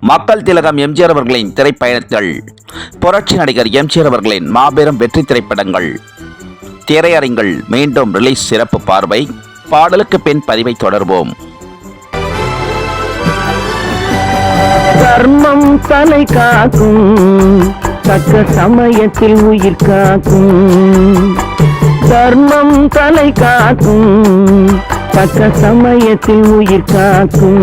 மக்கள் திலகம் எம்ஜிஆர் அவர்களின் திரைப்பயணத்தில் புரட்சி நடிகர் எம்ஜிஆர் அவர்களின் மாபெரும் வெற்றி திரைப்படங்கள். திரையரங்கில் மீண்டும் ரிலீஸ் சிறப்பு பார்வை. பாடலுக்கு பின் பதிவை தொடர்வோம். கர்மம் தலை காக்கும் தக்க சமயத்தில் உயிர் காக்கும். தர்மம் தலை காக்கும் தக்க சமயத்தில் உயிர் காக்கும்.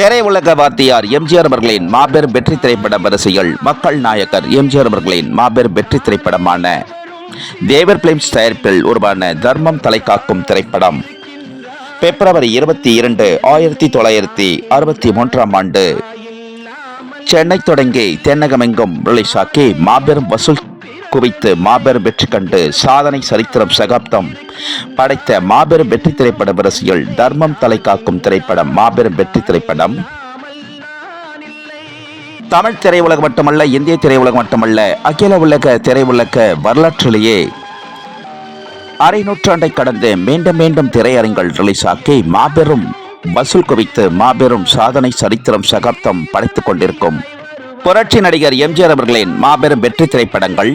திரையுலக வாத்தியார் எம்ஜிஆர் அவர்களின் மாபெரும் வெற்றி திரைப்பட வரிசையில் மக்கள் நாயகர் எம்ஜிஆர் அவர்களின் மாபெரும் வெற்றி திரைப்படமான தேவர் பிலிம்ஸ் தயாரிப்பில் உருவான தர்மம் தலைக்காக்கும் திரைப்படம். பிப்ரவரி இருபத்தி இரண்டு ஆயிரத்தி தொள்ளாயிரத்தி அறுபத்தி மூன்றாம் ஆண்டு. சென்னை தொடங்கி தென்னகமெங்கும் ரிலீஸ் ஆக்கி மாபெரும் வசூல் குவித்து மாபெரும் வெற்றி கண்டு சாதனை சரித்திரம் சகாப்தம் படைத்த மாபெரும் வெற்றி திரைப்பட வரிசையில் தர்மம் தலை காக்கும் திரைப்படம் மாபெரும் வெற்றி திரைப்படம். தமிழ் திரையுலகம் மட்டுமல்ல இந்திய திரையுலகம் மட்டுமல்ல அகில உலக திரையுலக வரலாற்றிலேயே அரை நூற்றாண்டை கடந்து மீண்டும் மீண்டும் திரையரங்கள் ரிலீஸ் ஆக்கி மாபெரும் வசூல் குவித்து மாபெரும் சாதனை சரித்திரம் சகாப்தம் படைத்துக் கொண்டிருக்கும் புரட்சி நடிகர் எம்ஜிஆர் அவர்களின் மாபெரும் வெற்றி திரைப்படங்கள்.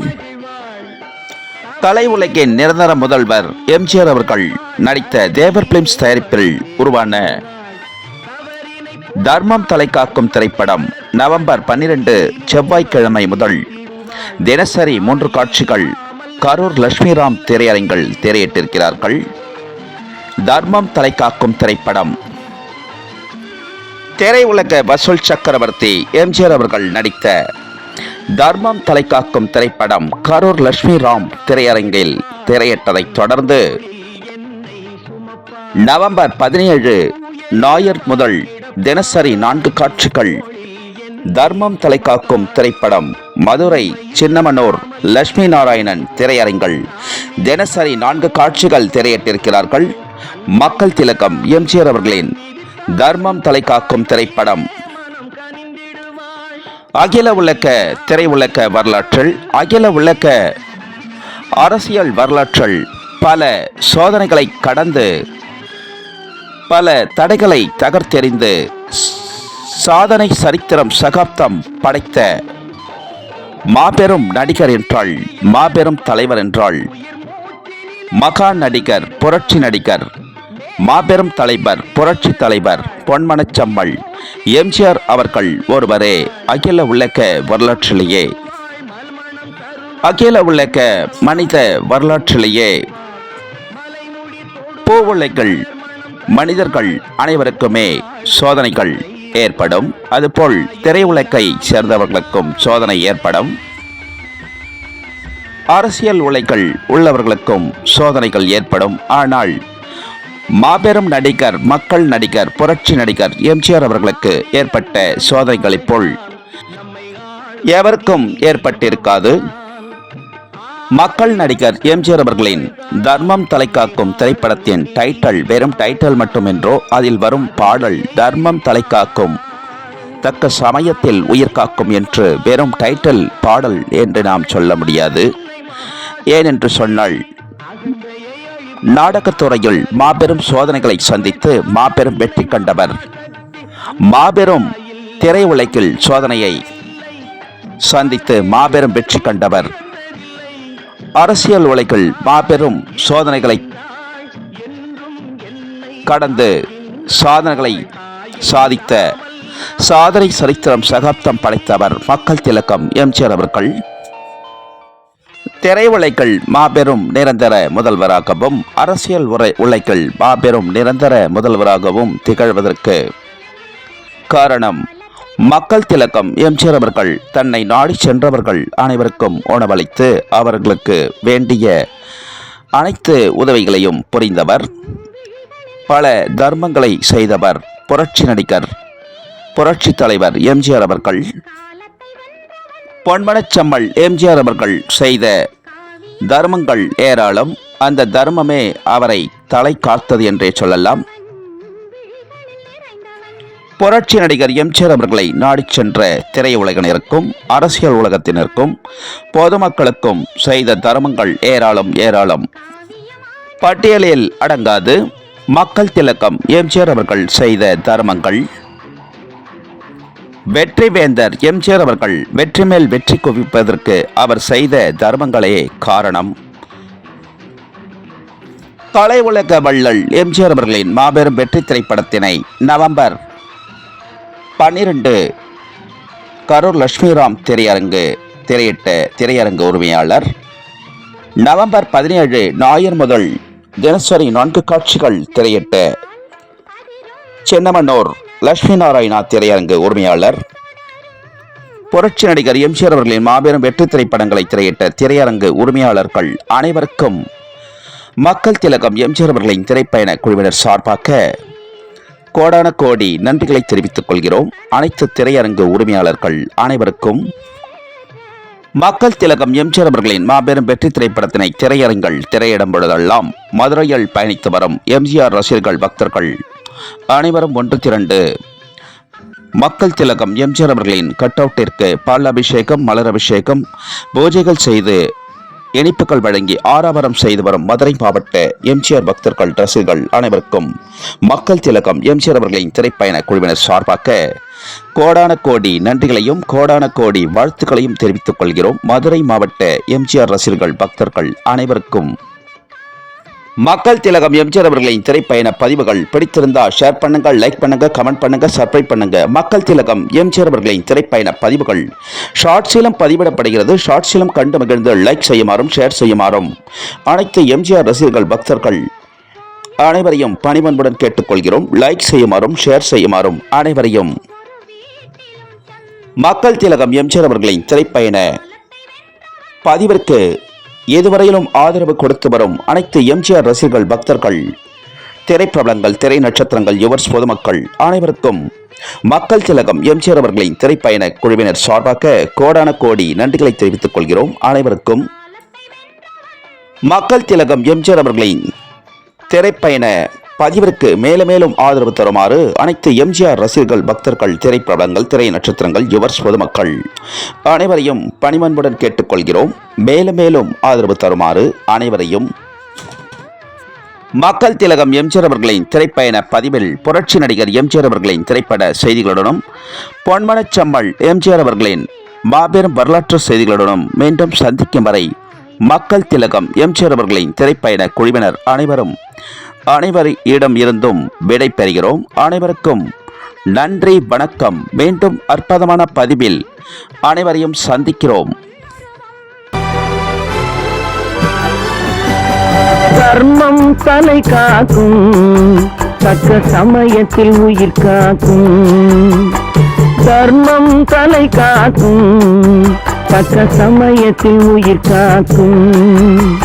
கலை உலகின் நிரந்தர முதல்வர் எம்ஜிஆர் அவர்கள் நடித்த தேவர் பிலிம்ஸ் தயாரிப்பில் உருவான தர்மம் தலை காக்கும் திரைப்படம் நவம்பர் பன்னிரண்டு செவ்வாய்க்கிழமை முதல் தினசரி மூன்று காட்சிகள் கரூர் லட்சுமிராம் திரையரங்கில் திரையிட்டிருக்கிறார்கள். தர்மம் தலை காக்கும் திரைப்படம் திரையுலக வசூல் சக்கரவர்த்தி எம்ஜிஆர் அவர்கள் நடித்த தர்மம் தலை காக்கும் திரைப்படம் கரூர் லட்சுமிராம் திரையரங்கில் திரையிட்டதைத் தொடர்ந்து நவம்பர் பதினேழு ஞாயிறு முதல் தினசரி நான்கு காட்சிகள் தர்மம் தலை காக்கும் திரைப்படம் மதுரை சின்னமனூர் லட்சுமி நாராயணன் திரையரங்கள் தினசரி நான்கு காட்சிகள் திரையிட்டிருக்கிறார்கள். மக்கள் திலகம் எம்ஜிஆர் அவர்களின் தர்மம் தலைக்காக்கும் திரைப்படம். அகில உலக திரையுலக வரலாற்றில் அகில உலக அரசியல் வரலாற்றில் பல சோதனைகளை கடந்து பல தடைகளை தகர்த்தெறிந்து சாதனை சரித்திரம் சகாப்தம் படைத்த மாபெரும் நடிகர் என்றால் மாபெரும் தலைவர் என்றால் மகா நடிகர் புரட்சி நடிகர் மாபெரும் தலைவர் புரட்சி தலைவர் பொன்மனச்சம்மல். எம்ஜிஆர் அவர்கள் ஒருவரே அகில உலக வரலாற்றிலேயே. அகில உலக மனித வரலாற்றிலேயே. பூவுலைகள் மனிதர்கள் அனைவருக்குமே சோதனைகள் ஏற்படும். அதுபோல் திரையுலகை சேர்ந்தவர்களுக்கும் சோதனை ஏற்படும். அரசியல் உலைகள் உள்ளவர்களுக்கும் சோதனைகள் ஏற்படும். ஆனால் மாபெரும் நடிகர் மக்கள் நடிகர் புரட்சி நடிகர் எம்ஜிஆர் அவர்களுக்கு ஏற்பட்ட சோதனைகளைப் போல் எவருக்கும் ஏற்பட்டிருக்காது. மக்கள் நடிகர் எம்ஜிஆர் அவர்களின் தர்மம் தலைக்காக்கும் திரைப்படத்தின் டைட்டல் வெறும் டைட்டல் மட்டுமென்றோ அதில் வரும் பாடல் தர்மம் தலைக்காக்கும் தக்க சமயத்தில் உயிர் காக்கும் என்று வெறும் டைட்டல் பாடல் என்று நாம் சொல்ல முடியாது. ஏனென்று சொன்னால் நாடகத்துறையில் மாபெரும் சோதனைகளை சந்தித்து மாபெரும் வெற்றி கண்டவர். மாபெரும் திரையுலகில் சோதனையை சந்தித்து மாபெரும் வெற்றி கண்டவர். அரசியல் உலகில் மாபெரும் சோதனைகளை கடந்து சாதனைகளை சாதித்த சாதனை சரித்திரம் சகாப்தம் படைத்தவர் மக்கள் திலக்கம் எம்ஜிஆர் அவர்கள். திரையுலைகள் மாபெரும் நிரந்தர முதல்வராகவும் அரசியல் உரை உலைகள் மாபெரும் நிரந்தர முதல்வராகவும் திகழ்வதற்கு காரணம் மக்கள் திலக்கம் எம்ஜிஆர் அவர்கள் தன்னை நாடி சென்றவர்கள் அனைவருக்கும் உணவளித்து அவர்களுக்கு வேண்டிய அனைத்து உதவிகளையும் புரிந்தவர். பல தர்மங்களை செய்தவர் புரட்சி நடிகர் புரட்சி தலைவர் எம்ஜிஆர் அவர்கள் பொன்மனச்சம்மல் எம்ஜிஆர் அவர்கள் செய்த தர்மங்கள் ஏராளம். அந்த தர்மமே அவரை தலை காத்தது என்றே சொல்லலாம். புரட்சி நடிகர் எம்ஜிஆர் அவர்களை நாடி சென்ற திரையுலகினருக்கும் அரசியல் உலகத்தினருக்கும் பொதுமக்களுக்கும் செய்த தர்மங்கள் ஏராளம் ஏராளம். பட்டியலில் அடங்காது. மக்கள் திலக்கம் எம்ஜிஆர் அவர்கள் செய்த தர்மங்கள் வெற்றிவேந்தர் எம்ஜிஆர் அவர்கள் வெற்றி மேல் வெற்றி குவிப்பதற்கு அவர் செய்த தர்மங்களே காரணம். கலை உலக வள்ளல் எம்ஜிஆர் அவர்களின் மாபெரும் வெற்றி திரைப்படத்தினை நவம்பர் பன்னிரண்டு கரூர் லட்சுமிராம் திரையரங்கு திரையிட்ட திரையரங்கு உரிமையாளர். நவம்பர் பதினேழு ஞாயிறு முதல் தினசரி நான்கு காட்சிகள் திரையிட்ட சென்னமனூர் லட்சுமி நாராயணா திரையரங்கு உரிமையாளர். புரட்சி நடிகர் எம்ஜிஆர் அவர்களின் மாபெரும் வெற்றி திரைப்படங்களை திரையிட்ட திரையரங்கு உரிமையாளர்கள் அனைவருக்கும் மக்கள் திலகம் எம்ஜிஆர் அவர்களின் திரைப்பயண குழுவினர் சார்பாக கோடான கோடி நன்றிகளை தெரிவித்துக் கொள்கிறோம். அனைத்து திரையரங்கு உரிமையாளர்கள் அனைவருக்கும் மக்கள் திலகம் எம்ஜிஆர் அவர்களின் மாபெரும் வெற்றி திரைப்படத்தினை திரையரங்கில் திரையிடும் பொழுதெல்லாம் மதுரையில் பயணித்து வரும் எம்ஜிஆர் ரசிகர்கள் பக்தர்கள் அனைவரும் ஒன்று திரண்டு. மக்கள் திலகம் எம்ஜிஆர் அவர்களின் கட் அவுட்டிற்கு பால் அபிஷேகம் மலர் அபிஷேகம் பூஜைகள் செய்து இனிப்புகள் வழங்கி ஆரவாரம் செய்து வரும் மதுரை மாவட்ட எம்ஜிஆர் பக்தர்கள் ரசிகர்கள் அனைவருக்கும் மக்கள் திலகம் எம்ஜிஆர் அவர்களின் திரைப்பயண குழுவினர் சார்பாக கோடான கோடி நன்றிகளையும் கோடான கோடி வாழ்த்துக்களையும் தெரிவித்துக் கொள்கிறோம். மதுரை மாவட்ட எம்ஜிஆர் ரசிகர்கள் பக்தர்கள் அனைவருக்கும் மக்கள் திலகம் எம்ஜிஆர் அவர்களின் திரைப்பயண பதிவுகள். பிடித்திருந்தா ஷேர் பண்ணுங்க லைக் பண்ணுங்க கமெண்ட் பண்ணுங்க சப்ஸ்கிரைப் பண்ணுங்க. மக்கள் திலகம் எம்ஜிஆர் அவர்களின் திரைப்பயண பதிவுகள். ஷார்ட்ஸிலும் பதிவிடப்படுகிறது. ஷார்ட்ஸிலும் கண்டு மகிழ்ந்து லைக் செய்யுமாறும் ஷேர் செய்யுமாறும். அனைத்து எம்ஜிஆர் ரசிகர்கள் பக்தர்கள் அனைவரையும் பணிவன்புடன் கேட்டுக்கொள்கிறோம். லைக் செய்யுமாறும் ஷேர் செய்யுமாறும் அனைவரையும். மக்கள் திலகம் எம்ஜிஆர் அவர்களின் திரைப்பயண பதிவிற்கு இதுவரையிலும் ஆதரவு கொடுத்து வரும் அனைத்து எம்ஜிஆர் ரசிகர்கள் பக்தர்கள். திரைப்பிரபலங்கள் திரை நட்சத்திரங்கள் யுவர்ஸ் பொதுமக்கள் அனைவருக்கும் மக்கள் திலகம் எம்ஜிஆர் அவர்களின் திரைப்பயண குழுவினர் சார்பாக கோடான கோடி நன்றிகளை தெரிவித்துக் கொள்கிறோம். அனைவருக்கும் மக்கள் திலகம் எம்ஜிஆர் அவர்களின் திரைப்பயண பதிவிற்கு மேலும் மேலும் ஆதரவு தருமாறு அனைத்து எம்ஜிஆர் ரசிகர்கள் பக்தர்கள் திரைப்படங்கள் திரை நட்சத்திரங்கள் யுவர்ஸ் பொதுமக்கள் அனைவரையும் பணிமன்புடன் கேட்டுக்கொள்கிறோம். மேலும் மேலும் ஆதரவு தருமாறு அனைவரையும் மக்கள் திலகம் எம்ஜிஆர் அவர்களின் திரைப்பயண பதிவில் புரட்சி நடிகர் எம்ஜிஆர் அவர்களின் திரைப்பட செய்திகளுடனும் பொன்மனச்சம்மல் எம்ஜிஆர் அவர்களின் மாபெரும் வரலாற்று செய்திகளுடனும் மீண்டும் சந்திக்கும் வரை மக்கள் திலகம் எம்ஜிஆர் அவர்களின் திரைப்பயண குழுவினர் அனைவரும் அனைவர் இடம் இருந்தும் விடை பெறுகிறோம். அனைவருக்கும் நன்றி வணக்கம். மீண்டும் அற்புதமான பதிவில் அனைவரையும் சந்திக்கிறோம். தர்மம் தலை காக்கும் தக்க சமயத்தில் உயிர் காக்கும். தர்மம் தலை காக்கும் தக்க சமயத்தில் உயிர் காக்கும்.